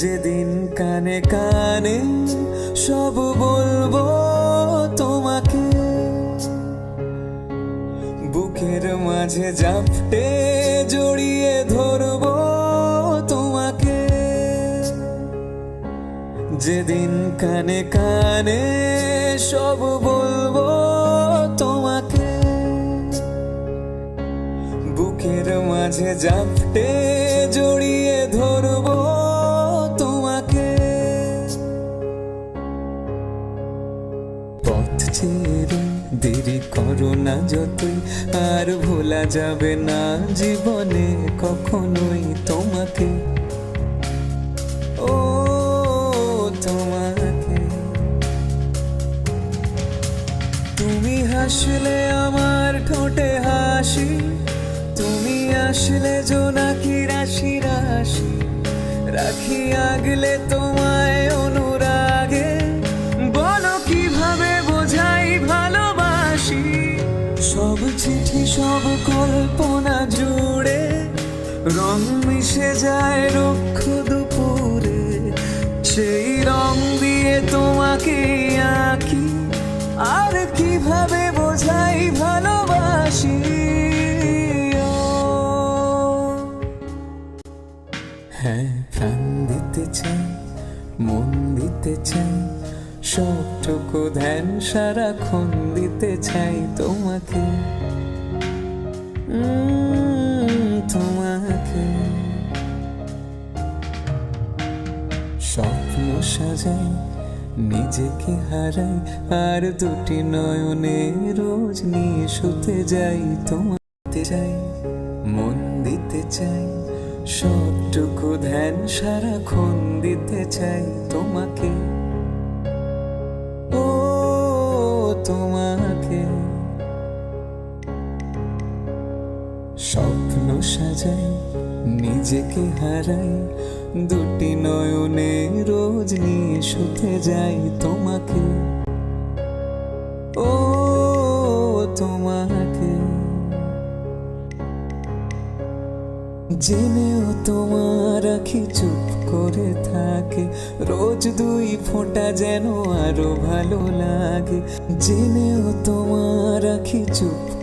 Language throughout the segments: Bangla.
যেদিন কানে কানে সব বলব তোমাকে। বুকের মাঝে জাপটে জড়িয়ে ধরবো তোমাকে। যেদিন কানে কানে সব বলব তোমাকে। বুকের মাঝে জাপটে দেরি করো না যতই, আর ভোলা যাবে না জীবনে কখনোই তোমাকে। ও, তোমাকে। তুমি হাসলে আমার ঠোঁটে হাসি, তুমি আসলে জোনাকি রাশি রাশি। রাখি আগলে তোমায় রং মিশে যায় রক্ষ দুপুরে। সেই রং দিয়ে তোমাকে আঁকি। আর কীভাবে বোঝাই ভালোবাসি। হ্যাঁ প্রাণ দিতে চাই মন দিতে চাই সবটুকু ধ্যান সারাক্ষণ দিতে চাই তোমাকে। উম, সাজাই নিজেকে হারাই আর দুটি নয়নে রোজ নিয়ে শুতে যাই। তোমাতে চাই মন দিতে চাই, সবটুকু ধ্যান সারাক্ষণ দিতে চাই তোমাকে। ও, তোমাকে। স্বপ্ন সাজাই, নিজেকে হারাই। দুটি নয়নে রোজ নিয়ে শুতে যাই তোমাকে। ও, তোমাকে। জেনেও তোমার আখি চুপ করে থাকে। রোজ দুই ফোঁটা যেন আরও ভালো লাগে। জেনেও তোমার আখি চুপ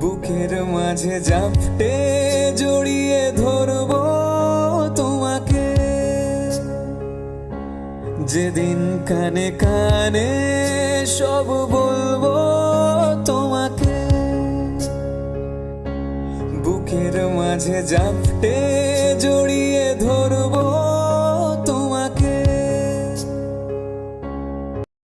বুকের মাঝে জাপটে জড়িয়ে ধরবো তোমাকে। যেদিন কানে কানে সব বলব তোমাকে। বুকের মাঝে জাপটে জড়িয়ে ধরবো